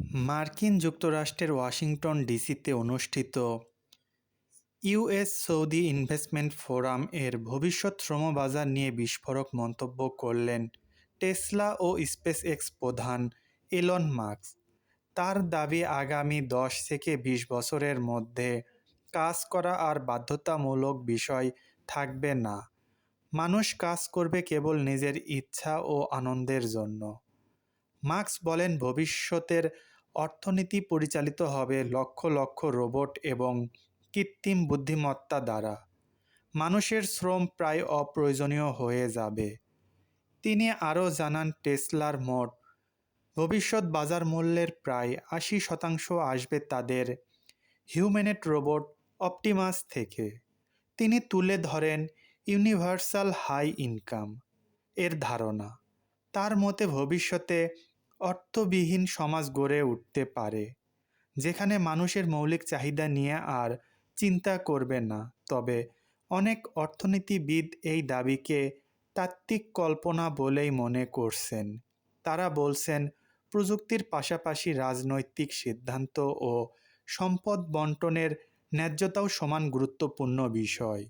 মার্কিন যুক্তরাষ্ট্রের ওয়াশিংটন ডিসিতে অনুষ্ঠিত ইউএস সৌদি ইনভেস্টমেন্ট ফোরাম এর ভবিষ্যৎ শ্রমবাজার নিয়ে বিস্ফোরক মন্তব্য করলেন টেসলা ও স্পেস এক্স প্রধান এলন মাস্ক। তার দাবি আগামী দশ থেকে বিশ বছরের মধ্যে কাজ করা আর বাধ্যতামূলক বিষয় থাকবে না। মানুষ কাজ করবে কেবল নিজের ইচ্ছা ও আনন্দের জন্য। মার্কস বলেন ভবিষ্যতের অর্থনীতি পরিচালিত হবে লক্ষ লক্ষ রোবট এবং কৃত্রিম বুদ্ধিমত্তা দ্বারা। মানুষের শ্রম প্রায় অপ্রয়োজনীয় হয়ে যাবে। তিনি আরও জানান, টেসলার মোট ভবিষ্যৎ বাজার মূল্যের প্রায় আশি শতাংশ আসবে তাদের হিউম্যানেট রোবট অপটিমাস থেকে। তিনি তুলে ধরেন ইউনিভার্সাল হাই ইনকাম এর ধারণা। তার মতে ভবিষ্যতে অর্থবিহীন সমাজ গড়ে উঠতে পারে। যেখানে মানুষের মৌলিক চাহিদা নিয়ে আর চিন্তা করবে না। তবে অনেক অর্থনীতিবিদ এই দাবিকে তাত্ত্বিক কল্পনা বলেই মনে করছেন। তারা বলছেন, প্রযুক্তির পাশাপাশি রাজনৈতিক সিদ্ধান্ত ও সম্পদ বন্টনের ন্যায্যতাও সমান গুরুত্বপূর্ণ বিষয়।